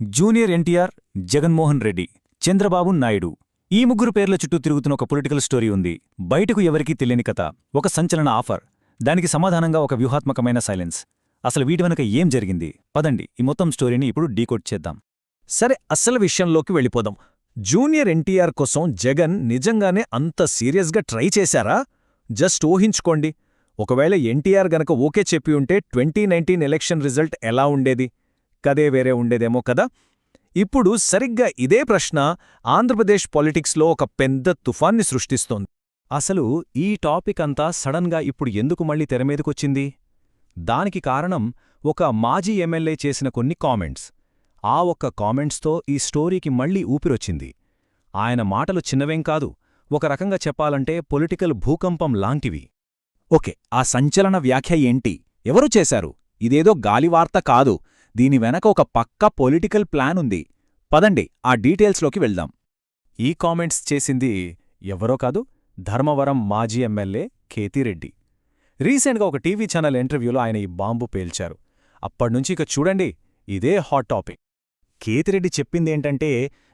Junior NTR Jaganmohan Reddy Chandrababu Naidu. ఈ ముగ్గురు పేర్ల చుట్టూ తిరుగుతున్న ఒక పొలిటికల్ స్టోరీ ఉంది. బయటకు ఎవరికీ తెలియని కథ ఒక సంచలన ఆఫర్ దానికి సమాధానంగా ఒక వ్యూహాత్మకమైన సైలెన్స్. అసలు వీటి వెనక ఏం జరిగింది? పదండి ఈ మొత్తం స్టోరీని ఇప్పుడు డీకోడ్ చేద్దాం. సరే అస్సలు విషయంలోకి వెళ్ళిపోదాం. జూనియర్ ఎన్టీఆర్ కోసం జగన్ నిజంగానే అంత సీరియస్గా ట్రై చేశారా? జస్ట్ ఊహించుకోండి. ఒకవేళ ఎన్టీఆర్ గనక ఓకే చెప్పి ఉంటే ట్వంటీ నైన్టీన్ ఎలక్షన్ రిజల్ట్ ఎలా ఉండేది? కదే వేరే ఉండేదేమో కదా? ఇప్పుడు సరిగ్గా ఇదే ప్రశ్న ఆంధ్రప్రదేశ్ పాలిటిక్స్లో ఒక పెద్ద తుఫాన్ని సృష్టిస్తోంది. అసలు ఈ టాపిక్ అంతా సడన్గా ఇప్పుడు ఎందుకు మళ్ళీ తెరమీదకొచ్చింది దానికి కారణం ఒక మాజీ ఎమ్మెల్యే చేసిన కొన్ని కామెంట్స్. ఆ ఒక్క కామెంట్స్తో ఈ స్టోరీకి మళ్ళీ ఊపిరొచ్చింది. ఆయన మాటలు చిన్నవేం కాదు ఒక రకంగా చెప్పాలంటే పొలిటికల్ భూకంపం లాంటివి. ఓకే ఆ సంచలన వ్యాఖ్య ఏంటి? ఎవరు చేశారు? ఇదేదో గాలివార్త కాదు. దీని వెనక ఒక పక్క పొలిటికల్ ప్లాన్ ఉంది. పదండి ఆ డీటెయిల్స్లోకి వెళ్దాం. ఈ కామెంట్స్ చేసింది ఎవరో కాదు ధర్మవరం మాజీ ఎమ్మెల్యే కేతిరెడ్డి రీసెంట్గా ఒక టీవీ ఛానల్ ఇంటర్వ్యూలో ఆయన ఈ బాంబు పేల్చారు. అప్పటినుంచి ఇక చూడండి ఇదే హాట్ టాపిక్. కేతిరెడ్డి చెప్పిందేంటంటే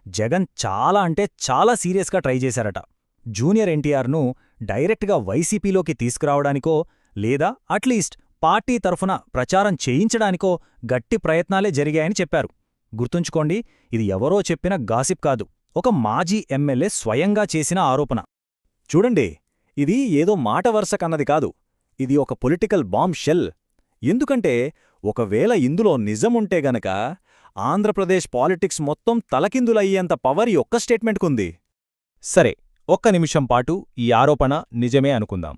జగన్ చాలా అంటే చాలా సీరియస్గా ట్రై చేశారట. జూనియర్ ఎన్టీఆర్ను డైరెక్ట్గా వైసీపీలోకి తీసుకురావడానికో లేదా అట్లీస్ట్ పార్టీ తరఫున ప్రచారం చేయించడానికో గట్టి ప్రయత్నాలే జరిగాయని చెప్పారు. గుర్తుంచుకోండి ఇది ఎవరో చెప్పిన గాసిప్ కాదు ఒక మాజీ ఎమ్మెల్యే స్వయంగా చేసిన ఆరోపణ. చూడండి ఇది ఏదో మాట వరుస కన్నది కాదు ఇది ఒక పొలిటికల్ బాంబ్ షెల్. ఎందుకంటే ఒకవేళ ఇందులో నిజముంటే గనక ఆంధ్రప్రదేశ్ పాలిటిక్స్ మొత్తం తలకిందులయ్యేంత పవర్ ఈ ఒక్క స్టేట్మెంట్కుంది. సరే ఒక్క నిమిషం పాటు ఈ ఆరోపణ నిజమే అనుకుందాం.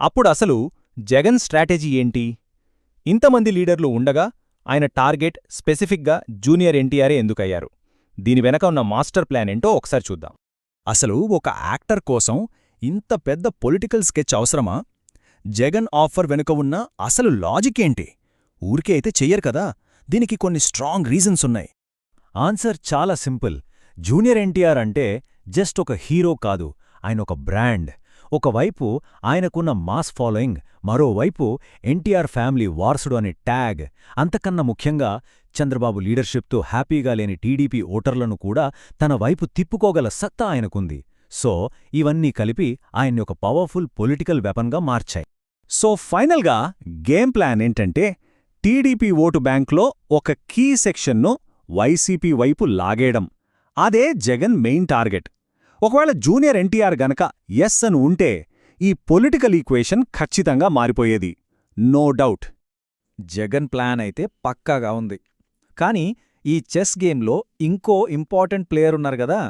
అప్పుడు అసలు జగన్ స్ట్రాటజీ ఏంటి? ఇంతమంది లీడర్లు ఉండగా ఆయన టార్గెట్ స్పెసిఫిక్గా జూనియర్ ఎన్టీఆరే ఎందుకయ్యారు? దీని వెనక ఉన్న మాస్టర్ ప్లాన్ ఏంటో ఒకసారి చూద్దాం. అసలు ఒక యాక్టర్ కోసం ఇంత పెద్ద పొలిటికల్ స్కెచ్ అవసరమా? జగన్ ఆఫర్ వెనుక ఉన్న అసలు లాజిక్ ఏంటి? ఊరికే అయితే చెయ్యరు కదా? దీనికి కొన్ని స్ట్రాంగ్ రీజన్స్ ఉన్నాయి. ఆన్సర్ చాలా సింపుల్. జూనియర్ ఎన్టీఆర్ అంటే జస్ట్ ఒక హీరో కాదు ఆయన ఒక బ్రాండ్. ఒకవైపు ఆయనకున్న మాస్ ఫాలోయింగ్ మరోవైపు ఎన్టీఆర్ ఫ్యామిలీ వారసుడు అనే ట్యాగ్ అంతకన్నా ముఖ్యంగా చంద్రబాబు లీడర్షిప్తో హ్యాపీగా లేని టీడీపీ ఓటర్లను కూడా తన వైపు తిప్పుకోగల సత్తా ఆయనకుంది. సో ఇవన్నీ కలిపి ఆయన్ని ఒక పవర్ఫుల్ పొలిటికల్ వెపన్గా మార్చాయి. సో ఫైనల్గా గేమ్ ప్లాన్ ఏంటంటే టీడీపీ ఓటు బ్యాంక్లో ఒక కీ సెక్షన్ను వైసీపీ వైపు లాగేయడం. అదే జగన్ మెయిన్ టార్గెట్. ఒకవేళ జూనియర్ ఎన్టీఆర్ గనక ఎస్ అని ఉంటే ఈ పొలిటికల్ ఈక్వేషన్ ఖచ్చితంగా మారిపోయేది. No doubt. జగన్ ప్లాన్ అయితే పక్కాగా ఉంది. కానీ ఈ చెస్ గేమ్లో ఇంకో ఇంపార్టెంట్ ప్లేయర్ ఉన్నారు గదా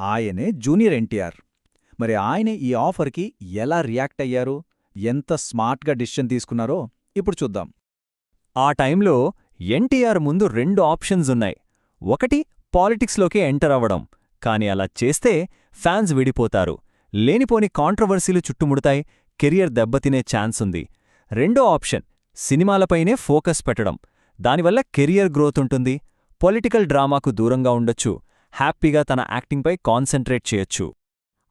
ఆయనే జూనియర్ ఎన్టీఆర్. మరి ఆయన ఈ ఆఫర్కి ఎలా రియాక్ట్ అయ్యారు? ఎంత స్మార్ట్గా డిసిషన్ తీసుకున్నారో ఇప్పుడు చూద్దాం. ఆ టైంలో ఎన్టీఆర్ ముందు రెండు ఆప్షన్స్ ఉన్నాయి. ఒకటి పాలిటిక్స్లోకి ఎంటర్ అవ్వడం. కాని అలా చేస్తే ఫ్యాన్స్ విడిపోతారు. లేనిపోని కాంట్రవర్సీలు చుట్టుముడతాయి కెరియర్ దెబ్బతినే ఛాన్స్ ఉంది రెండో ఆప్షన్ సినిమాలపైనే ఫోకస్ పెట్టడం. దానివల్ల కెరియర్ గ్రోత్ ఉంటుంది పొలిటికల్ డ్రామాకు దూరంగా ఉండొచ్చు హ్యాపీగా తన యాక్టింగ్పై కాన్సంట్రేట్ చేయొచ్చు.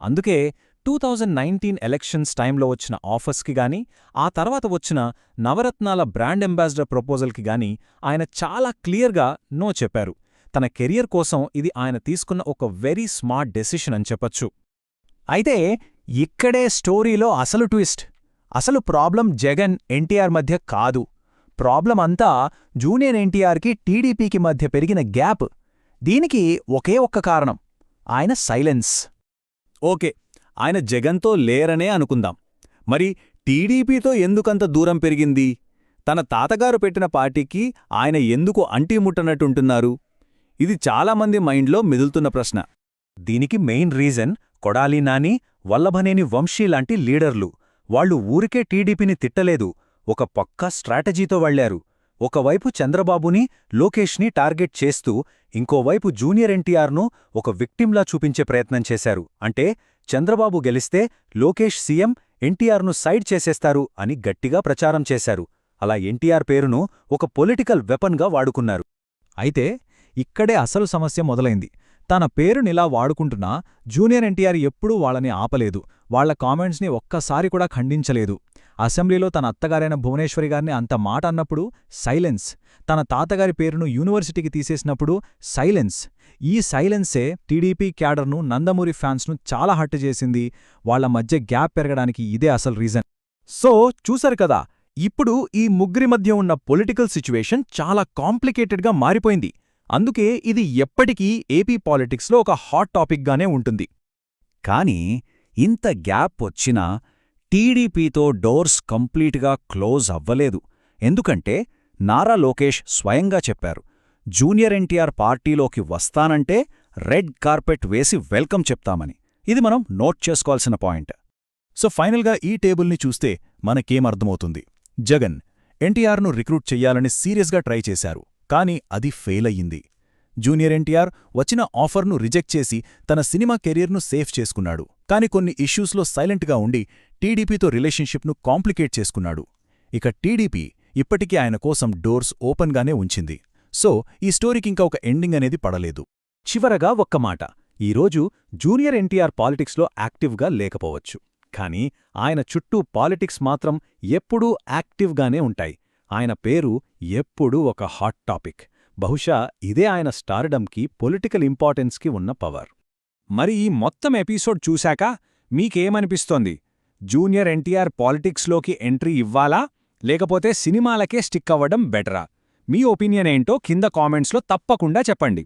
అందుకే టూ థౌజండ్ నైన్టీన్ ఎలక్షన్స్ టైంలో వచ్చిన ఆఫర్స్కి గాని ఆ తర్వాత వచ్చిన నవరత్నాల బ్రాండ్ అంబాసిడర్ ప్రపోజల్కి గాని ఆయన చాలా క్లియర్గా నో చెప్పారు. తన కెరియర్ కోసం ఇది ఆయన తీసుకున్న ఒక వెరీ స్మార్ట్ డెసిషన్ అని చెప్పొచ్చు. అయితే ఇక్కడే స్టోరీలో అసలు ట్విస్ట్. అసలు ప్రాబ్లం జగన్ ఎన్టీఆర్ మధ్య కాదు. ప్రాబ్లం అంతా జూనియర్ ఎన్టీఆర్కి టీడీపీకి మధ్య పెరిగిన గ్యాప్. దీనికి ఒకే ఒక్క కారణం. ఆయన సైలెన్స్. ఓకే ఆయన జగన్తో లేరనే అనుకుందాం. మరి టీడీపీతో ఎందుకంత దూరం పెరిగింది? తన తాతగారు పెట్టిన పార్టీకి ఆయన ఎందుకు అంటీముట్టనట్టుంటున్నారు? ఇది చాలామంది మైండ్లో మెదులుతున్న ప్రశ్న. దీనికి మెయిన్ రీజన్ కొడాలి నాని వల్లభనేని వంశీ లాంటి లీడర్లు. వాళ్ళు ఊరికే టీడీపీని తిట్టలేదు. ఒక పక్కా స్ట్రాటజీతో వెళ్ళారు ఒకవైపు చంద్రబాబుని లోకేష్ని టార్గెట్ చేస్తూ ఇంకోవైపు జూనియర్ ఎన్టీఆర్ను ఒక విక్టింలా చూపించే ప్రయత్నం చేశారు. అంటే చంద్రబాబు గెలిస్తే లోకేష్ సీఎం ఎన్టీఆర్ను సైడ్ చేసేస్తారు అని గట్టిగా ప్రచారం చేశారు. అలా ఎన్టీఆర్ పేరును ఒక పొలిటికల్ వెపన్గా వాడుకున్నారు. అయితే ఇక్కడే అసలు సమస్య మొదలైంది. తన పేరునిలా వాడుకుంటున్నా జూనియర్ ఎన్టీఆర్ ఎప్పుడూ వాళ్ళని ఆపలేదు. వాళ్ళ కామెంట్స్ని ఒక్కసారి కూడా ఖండించలేదు. అసెంబ్లీలో తన అత్తగారైన భువనేశ్వరి గారిని అంత మాట అన్నప్పుడు సైలెన్స్. తన తాతగారి పేరును యూనివర్సిటీకి తీసేసినప్పుడు సైలెన్స్. ఈ సైలెన్సే టీడీపీ క్యాడర్ను నందమూరి ఫ్యాన్స్ను చాలా హట్టు చేసింది. వాళ్ళ మధ్య గ్యాప్ పెరగడానికి ఇదే అసలు రీజన్. సో చూశారు కదా ఇప్పుడు ఈ ముగ్గురి మధ్య ఉన్న పొలిటికల్ సిచ్యువేషన్ చాలా కాంప్లికేటెడ్గా మారిపోయింది. అందుకే ఇది ఎప్పటికీ ఏపీ పాలిటిక్స్లో ఒక హాట్ టాపిక్గానే ఉంటుంది. కానీ ఇంత గ్యాప్ వచ్చినా టీడీపీతో డోర్స్ కంప్లీట్గా క్లోజ్ అవ్వలేదు. ఎందుకంటే నారా లోకేష్ స్వయంగా చెప్పారు జూనియర్ ఎన్టీఆర్ పార్టీలోకి వస్తానంటే రెడ్ కార్పెట్ వేసి వెల్కమ్ చెప్తామని. ఇది మనం నోట్ చేసుకోవాల్సిన పాయింట్. సో ఫైనల్గా ఈ టేబుల్ని చూస్తే మనకేమర్థమవుతుంది జగన్ ఎన్టీఆర్ను రిక్రూట్ చెయ్యాలని సీరియస్గా ట్రై చేశారు. కానీ అది ఫెయిల్ అయ్యింది. జూనియర్ ఎన్టీఆర్ వచ్చిన ఆఫర్ను రిజెక్ట్ చేసి తన సినిమా కెరీర్ను సేఫ్ చేసుకున్నాడు. కాని కొన్ని ఇష్యూస్లో సైలెంట్గా ఉండి టీడీపీతో రిలేషన్షిప్ను కాంప్లికేట్ చేసుకున్నాడు. ఇక టీడీపీ ఇప్పటికీ ఆయన కోసం డోర్స్ ఓపెన్గానే ఉంచింది. సో ఈ స్టోరీకింకా ఒక ఎండింగ్ అనేది పడలేదు. చివరగా ఒక్క మాట. ఈరోజు జూనియర్ ఎన్టీఆర్ పాలిటిక్స్లో యాక్టివ్గా లేకపోవచ్చు. కానీ ఆయన చుట్టూ పాలిటిక్స్ మాత్రం ఎప్పుడూ యాక్టివ్గానే ఉంటాయి. ఆయన పేరు ఎప్పుడూ ఒక హాట్ టాపిక్. బహుశా ఇదే ఆయన స్టార్డమ్కి పొలిటికల్ ఇంపార్టెన్స్కి ఉన్న పవర్. మరి ఈ మొత్తం ఎపిసోడ్ చూశాక మీకేమనిపిస్తోంది? జూనియర్ ఎన్టీఆర్ పాలిటిక్స్లోకి ఎంట్రీ ఇవ్వాలా? లేకపోతే సినిమాలకే స్టిక్ అవ్వడం బెటరా? మీ ఒపీనియన్ ఏంటో కింద కామెంట్స్లో తప్పకుండా చెప్పండి.